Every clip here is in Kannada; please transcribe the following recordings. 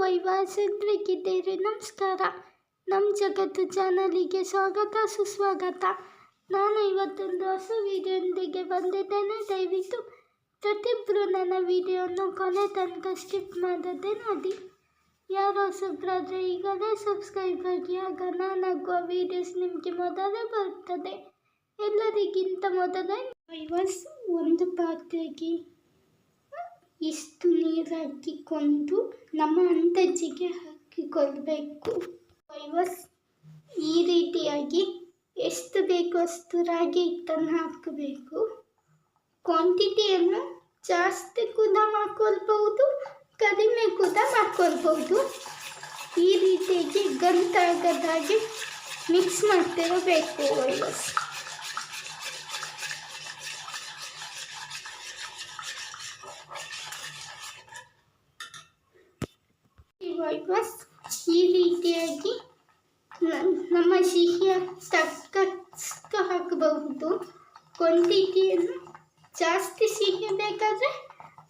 ವೈವಾಸಂದ್ರಿಗಿದ್ದೀರಿ ನಮಸ್ಕಾರ. ನಮ್ಮ ಜಗತ್ತು ಚಾನಲಿಗೆ ಸ್ವಾಗತ, ಸುಸ್ವಾಗತ. ನಾನು ಇವತ್ತೊಂದು ಹೊಸ ವಿಡಿಯೋದೊಂದಿಗೆ ಬಂದಿದ್ದೇನೆ. ದಯವಿಟ್ಟು ಪ್ರತಿಯೊಬ್ಬರು ನನ್ನ ವಿಡಿಯೋವನ್ನು ಕೊನೆ ತನಕ ಸ್ಕಿಪ್ ಮಾಡದೆ ನೋಡಿ. ಯಾರು ಹೊಸಬ್ರಾದರೆ ಈಗಲೇ ಸಬ್ಸ್ಕ್ರೈಬ್ ಆಗಿ ಆಗ ನಾನಾಗುವ ವಿಡಿಯೋಸ್ ವೀಡಿಯೋಸ್ ನಿಮಗೆ ಮೊದಲೇ ಬರುತ್ತದೆ. ಎಲ್ಲರಿಗಿಂತ ಮೊದಲೇ ವೈವಸ್ ಒಂದು ಪಾತ್ರೆಗೆ ಇಷ್ಟು ನೀರು ಹಾಕಿಕೊಂಡು ನಮ್ಮ ಅಂದಾಜಿಗೆ ಹಾಕಿಕೊಳ್ಬೇಕು. ವೈವಸ್ ಈ ರೀತಿಯಾಗಿ ಎಷ್ಟು ಬೇಕೋ ಅಷ್ಟು ರಾಗಿ ಹಿಟ್ಟನ್ನು ಹಾಕಬೇಕು. ಕ್ವಾಂಟಿಟಿಯನ್ನು ಜಾಸ್ತಿ ಕೂಡ ಮಾಡ್ಕೊಳ್ಬಹುದು ಕಡಿಮೆ ಕೂಡ ಮಾಡ್ಕೊಳ್ಬಹುದು. ಈ ರೀತಿಯಾಗಿ ಗಂಟಾಗದಾಗೆ ಮಿಕ್ಸ್ ಮಾಡ್ತಿರಬೇಕು ವೈವಸ್ ಇವಾಗ ಈ ರೀತಿಯಾಗಿ ನಮ್ಮ ಸಿಹಿಯ ತಕ್ಕ ಹಾಕಬಹುದು. ಕ್ವಾಂಟಿಟಿಯನ್ನು ಜಾಸ್ತಿ ಸಿಹಿ ಬೇಕಾದರೆ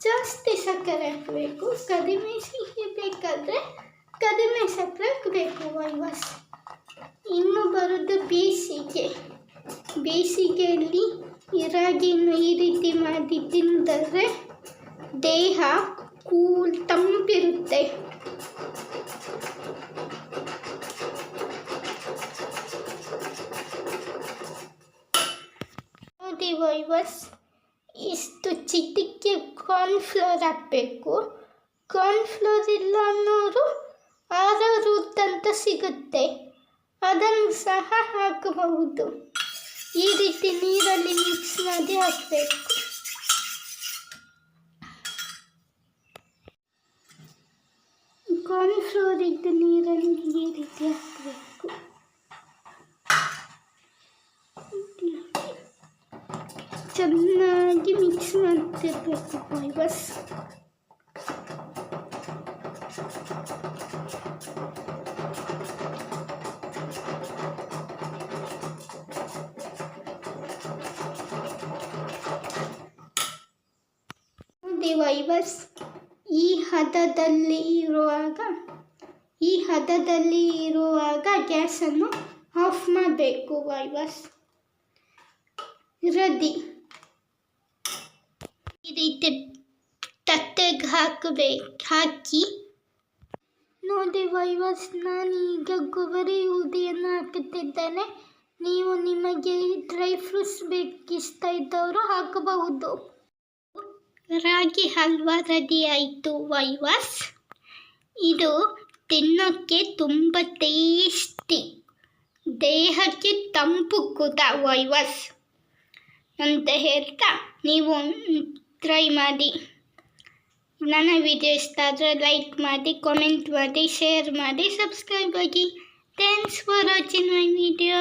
ಜಾಸ್ತಿ ಸಕ್ಕರೆ ಹಾಕಬೇಕು. ಕಡಿಮೆ ಸಿಹಿ ಬೇಕಾದರೆ ಕಡಿಮೆ ಸಕ್ಕರೆ ಹಾಕಬೇಕು ವೈವಸ್ ಇನ್ನು ಬರೋದು ಬೇಸಿಗೆ. ಬೇಸಿಗೆಯಲ್ಲಿ ಇರಾಗಿಯನ್ನು ರಾಗಿಯನ್ನು ಈ ರೀತಿ ಮಾಡಿ ತಿಂದರೆ ದೇಹ ಕೂಲ್ ತಂಪಿರುತ್ತೆ. ನೋಡಿ ವೈವರ್ಸ್ ಇಷ್ಟು ಚಿಟಿಕೆ ಕಾರ್ನ್ಫ್ಲೋರ್ ಹಾಕಬೇಕು. ಕಾರ್ನ್ಫ್ಲೋರ್ ಇಲ್ಲ ಅನ್ನೋರು ಆರೋರು ಅಂತ ಸಿಗುತ್ತೆ. ಅದನ್ನು ಸಹ ಹಾಕಬಹುದು. ಈ ರೀತಿ ನೀರಲ್ಲಿ ಮಿಕ್ಸ್ ಮಾಡಿ ಹಾಕಬೇಕು. ಕಾರ್ನ್ಫ್ಲೋರ್ ಇದ್ದ ನೀರಲ್ಲಿ ಈ ರೀತಿ ಹಾಕಬೇಕು ಚೆನ್ನಾಗಿ ಮಿಕ್ಸ್ ಮಾಡ್ತಿರ್ಬೇಕು ವೈವಸ್ ನೋಡಿ ವೈವಸ್ ಈ ಹದದಲ್ಲಿ ಇರುವಾಗ ಈ ಹದದಲ್ಲಿ ಇರುವಾಗ ಗ್ಯಾಸನ್ನು ಆಫ್ ಮಾಡಬೇಕು ವೈವಸ್ ರದಿ ಈ ರೀತಿ ತಟ್ಟೆಗೆ ಹಾಕಬೇಕು ಹಾಕಿ. ನೋಡಿ ವೈವಸ್ ನಾನೀಗ ಗೊಬ್ಬರಿ ಉದಿಯನ್ನು ಹಾಕುತ್ತಿದ್ದೇನೆ. ನೀವು ನಿಮಗೆ ಡ್ರೈ ಫ್ರೂಟ್ಸ್ ಬೇಕಿಷ್ಟ ಇದ್ದವರು ಹಾಕಬಹುದು. ರಾಗಿ ಹಲ್ವಾ ರೆಡಿ ಆಯಿತು ವೈವಸ್ ಇದು ತಿನ್ನೋಕ್ಕೆ ತುಂಬ ಟೇಸ್ಟಿ. ದೇಹಕ್ಕೆ ತಂಪು ಕೂತ ವೈವಸ್. ಅಂತ ಹೇಳ್ತಾ ನೀವು ಟ್ರೈ ಮಾಡಿ. ನನ್ನ ವಿಡಿಯೋ ಇಷ್ಟ ಆದರೆ ಲೈಕ್ ಮಾಡಿ ಕಾಮೆಂಟ್ ಮಾಡಿ ಶೇರ್ ಮಾಡಿ ಸಬ್ಸ್ಕ್ರೈಬ್ ಆಗಿ. Thanks for watching my video